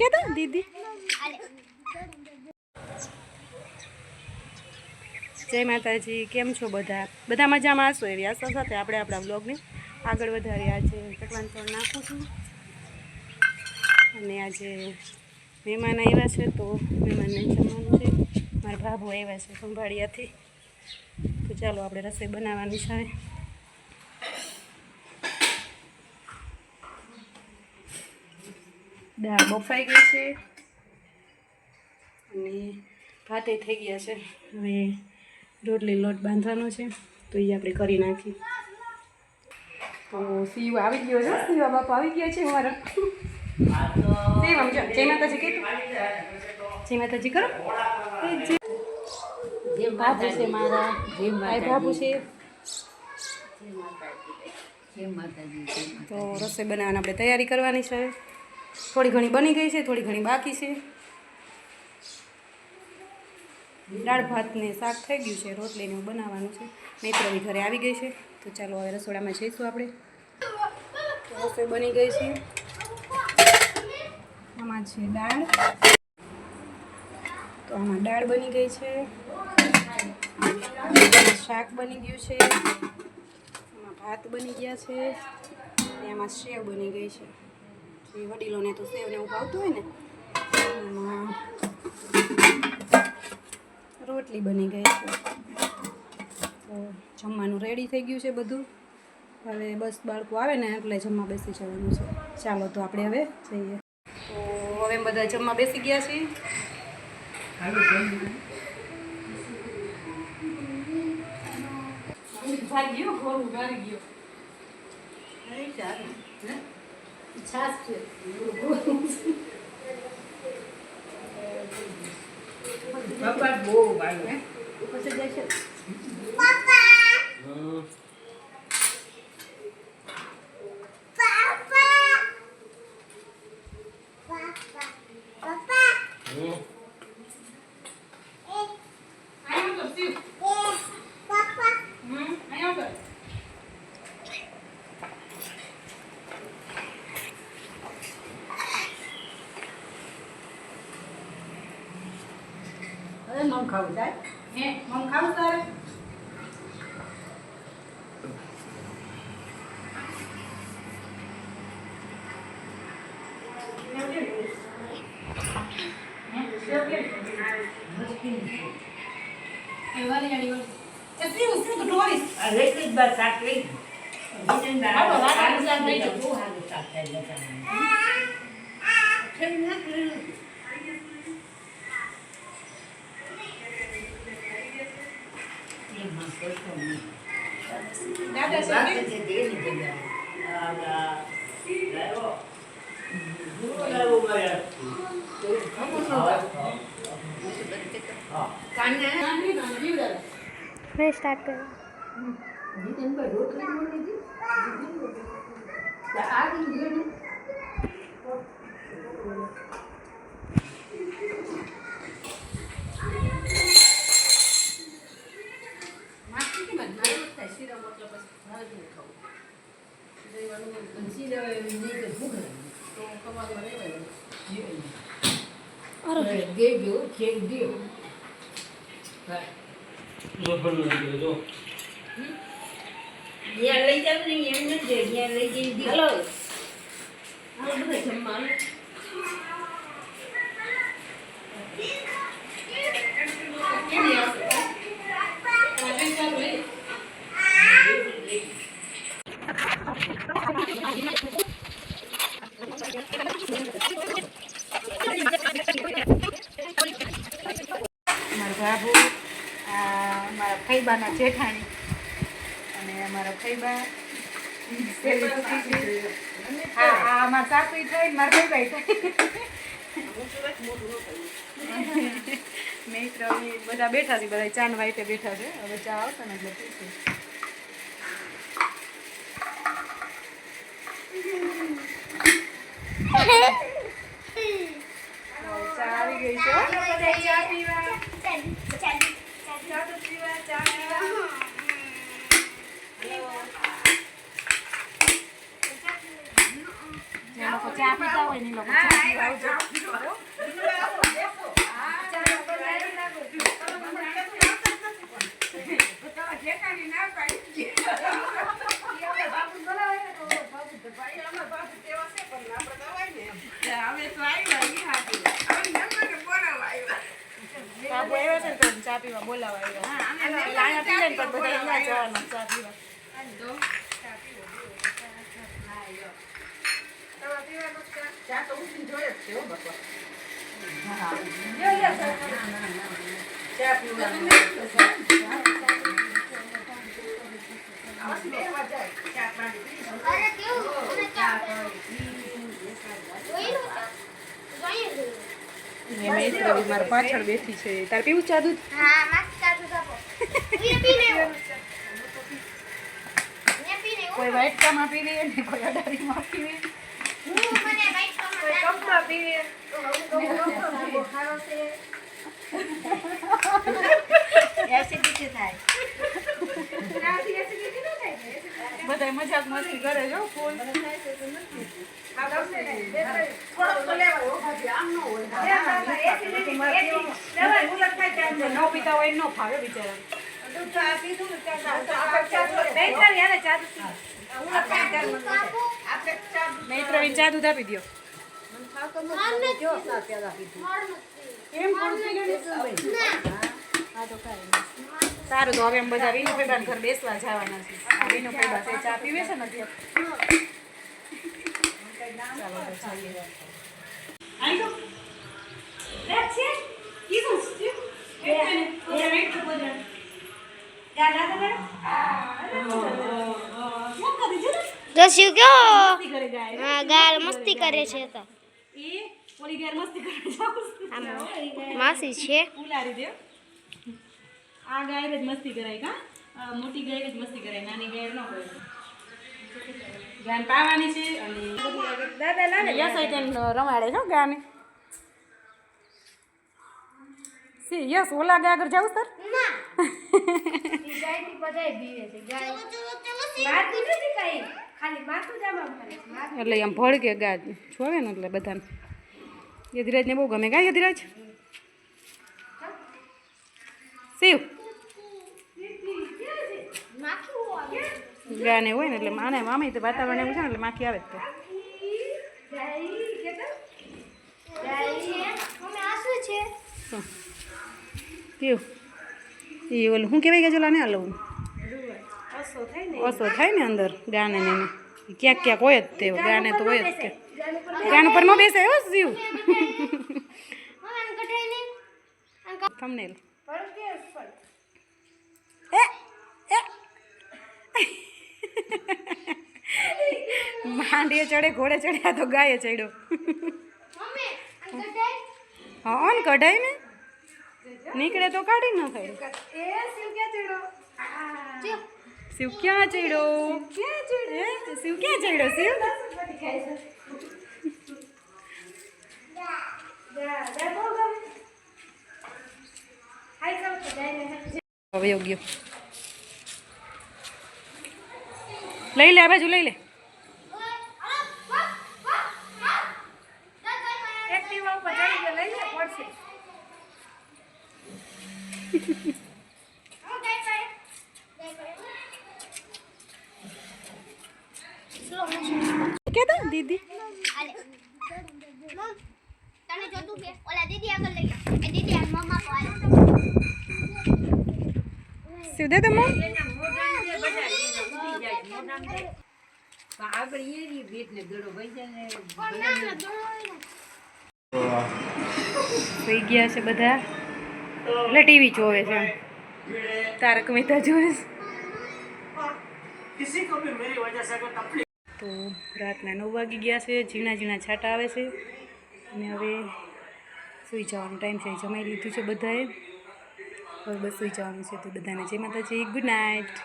કહેતા દીદી? જય માતાજી, કેમ છો બધા? બધા મજામાં હશો? એવી આશા સાથે આપણે આપણા બ્લોગને આગળ વધારીએ આજે પકવાન ચોળ નાખું છું. અને આજે મહેમાન આવ્યા છે તો મહેમાનને જમવાનું છે. મારા ભાભો આવ્યા છે સંભાળિયાથી. તો ચાલો આપણે રસોઈ બનાવવાની છે. દાળ બફાઈ ગઈ છે. અને ભાતે થઈ ગયા છે. હવે રોટલી લોટ બાંધવાનો છે. તો એ આપણે કરી નાખી તો સીવ આવી ગયો છે. સીવ બાપા આવી ગયા છે આમ જય માતાજી કીધું. જય માતાજી કરો. બાપુ છે મારા. બાપુ છે. તો રસોઈ બનાવવાની આપણે તૈયારી કરવાની છે. થોડી ઘણી બની ગઈ છે, થોડી ઘણી બાકી છે. દાળ ભાતને શાક થઈ ગયું છે રોટલીને બનાવવાનું છે. મિત્રો ઘરે આવી ગઈ છે, તો ચાલો હવે રસોડામાં જઈશું આપણે. રસોઈ બની ગઈ છે. આમાં છે દાળ. તો આમાં દાળ બની ગઈ છે. શાક બની ગયું છે. આમાં ભાત બની ગયા છે. અને આમાં સેવ બની ગઈ છે. જે વડીલોને તો સેવને એવું ભાવતું હોય ને એમાં રોટલી બની ગઈ છે. તો જમવાનું રેડી થઈ ગયું છે બધું. હવે બસ બાળકો આવે ને એટલે જમવા બેસી જવાનું છે. ચાલો તો આપણે હવે જઈએ. તો હવે બધા જમવા બેસી ગયા છીએ. ભાગ્યો ખોરું ભાગ્યો છાસ બહુ ભાઈ પછી જાય છે આયો તો શિવ હમ આયો તો અરે ન ખાવું થાય? હે મમ ખાવું તારે? આ એક જ બાર શાક લઈ ગઈ બાપા, વાળાનું શાક લઈ જાઓ. બહુ સારું શાક થાય બધાને. કેમ ના કર્યું? એમાં કશો નહીં. વાત છે તે એની જગ્યાએ. એવું ખબર ન હોય. કાને મેં સ્ટાર્ટ? તો આ કેમ ગયો ને? માખી કે મત મારે મત થાય શીરા મતલબ બસ મારે જ નહીં ખાવું જઈવાનું હોય તો પછી લેવાય એવી નહીં કે ભૂખ લાગી. તો દો હા. ત્યાં લઈ જાવ ને એમ નથી. લઈ જઈ હાલો બધા જમવા હાલો. કેમ નહીં આવશે? તમારે બેન સારું લઈ. મારા બાબુ મારા ફૈબાના જેઠાણી અને અમારા ફૈબા. હા, આ અમારા સાસુ થાય મારા ફૈબા થાય મિત્ર બધા બેઠા છે બધા ચાન વાઈટે બેઠા છે. હવે ચા આવશે ને એટલે પીશું. ચા આવી ગઈ છે હો. બધા ચા પીવા ચા તો પીવા ચા પીવા જે લોકો ચા પીતા હોય ને એ લોકો ચા અરે કેવું ચા જોયું જોયું મારા પાછળ બેઠી છે. તારે પીવું ચા દૂધ? હા ચા આપો. ને કોઈ વ્હાઈટ ચામાં પીવી ને કોઈ અડારીમાં પીવી હું મને વાઈટ કમર પીવી બુખારો છે એસિડિટી થાય. બધા મજાક મસ્તી કરે છો ફૂલ. ન પીતા હોય ન ફાવે બિચારા ચા દૂધ આપી દો સારું તો હવે એમ બધા વિનુભાઈ ઘર બેસવા જવાના છે. વિનુભાઈ વિનુ ચા પીવે છે ને કયો મસ્તી કરે મસ્તી છે. તો માસી છે. આ ગાય જ મસ્તી કરાય કા? મોટી ગાય જ મસ્તી કરાય નાની ગાય ન કરે ગાન પાવાની છે અને દાદા લાને યસ આઈ કેન રમાડે છો ગાને. સી યસ ઓલા ગાય આગળ જાવ સર. એટલે એમ ભળકે ગા છોવે ને એટલે બધાને. યધિરાજને બહુ ગમે. ગા યધિરાજ ગાને હોય ને એટલે માને મામી તો વાતાવરણ એવું છે ને એટલે માખી આવે જ તો શું કેવું એ ઓલું શું કહેવાય કે ચલા ને હલવું ઓછો થાય ને અંદર ગાને ને ક્યાંક ક્યાંક હોય જ તે ગાને તો હોય જ કે ગાન ઉપર ન બેસે એવો જીવ થંબનેલ એ એ માંડીએ ચડે, ઘોડે ચડ્યા તો ગાયે ચડ્યો. હા, ને કઢાય ને? નીકળે તો કાઢી ન થાય શિવ ક્યાં ચડ્યો? હે? શિવ ક્યાં ચડ્યો, શિવ? હવે યોગ્ય. લઈ લે, આ બાજુ લઈ લે. કેતા દીદી? તને જોતું કે? ઓલા દીદી આગળ લઈ ગયા એ દીદી આ મમ્મા કો આલે શિવ દે તમે આગળ એ રી ભેટ ને ગળો વહી જાય ને. સુઈ ગયા છે બધા. એટલે ટીવી જોવે છે તારક મહેતા જોવે તો રાતના નવ વાગી ગયા છે. ઝીણા ઝીણા છાંટા આવે છે. અને હવે સૂઈ જવાનો ટાઈમ છે. જમાઈ લીધું છે બધાએ. હવે બસ સૂઈ જવાનું છે. તો બધાને જય માતાજી. Good night.